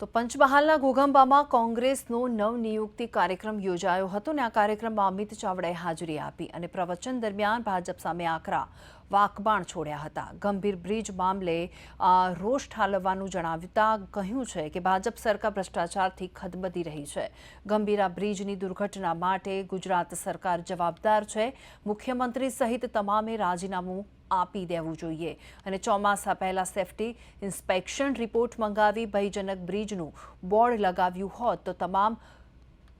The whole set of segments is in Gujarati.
તો પંચમહાલના ઘોઘંબામાં કોંગ્રેસનો નવનિયુક્તિ કાર્યક્રમ યોજાયો હતો અને આ કાર્યક્રમમાં અમિત ચાવડાએ હાજરી આપી અને પ્રવચન દરમિયાન ભાજપ સામે આકરા વાકબાણ છોડ્યા હતા. ગંભીર બ્રિજ મામલે રોષ ઠાલવવાનું જણાવતા કહ્યું છે કે ભાજપ સરકાર ભ્રષ્ટાચારથી ખદબદી રહી છે. ગંભીરા બ્રિજની દુર્ઘટના માટે ગુજરાત સરકાર જવાબદાર છે. મુખ્યમંત્રી સહિત તમામે રાજીનામું આપી દેવું જોઈએ. અને ચોમાસા પહેલાં સેફટી ઇન્સ્પેક્શન રિપોર્ટ મંગાવી ભયજનક બ્રિજનું બોર્ડ લગાવ્યું હોત તો તમામ,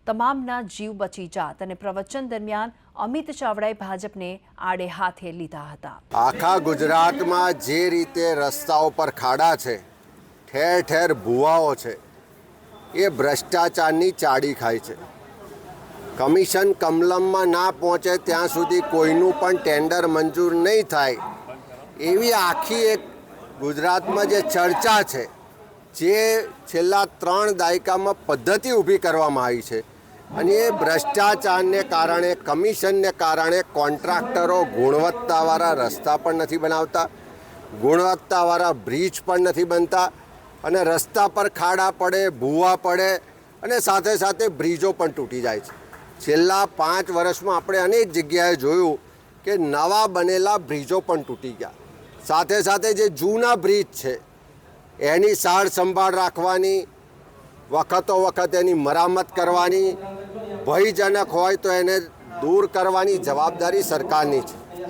તમામના જીવ બચી જાત અને પ્રવચન દરમિયાન અમિત ચાવડાએ ભાજપને આડે હાથે લીધા હતા. આખા ગુજરાતમાં જે રીતે રસ્તાઓ પર ખાડા છે, ઠેર ઠેર ભૂવાઓ છે, એ ભ્રષ્ટાચારની ચાડી ખાય છે. કમિશન કમલમમાં ના પહોંચે ત્યાં સુધી કોઈનું પણ ટેન્ડર મંજૂર નહીં થાય. એવી આખી એક ગુજરાતમાં જે ચર્ચા છે, જે છેલ્લા ત્રણ દાયકામાં પદ્ધતિ ઊભી કરવામાં આવી છે. અને એ ભ્રષ્ટાચારને કારણે, કમિશનને કારણે કોન્ટ્રાક્ટરો ગુણવત્તાવાળા રસ્તા પણ નથી બનાવતા, ગુણવત્તાવાળા બ્રિજ પણ નથી બનતા અને રસ્તા પર ખાડા પડે, ભૂવા પડે અને સાથે સાથે બ્રિજો પણ તૂટી જાય છે. છેલ્લા પાંચ વર્ષમાં આપણે અનેક જગ્યાએ જોયું કે નવા બનેલા બ્રિજો પણ તૂટી ગયા. સાથે સાથે જે જૂના બ્રિજ છે, એની સાર સંભાળ રાખવાની, વખતો વખત એની મરામત કરવાની, ભયજનક હોય તો એને દૂર કરવાની જવાબદારી સરકારની છે.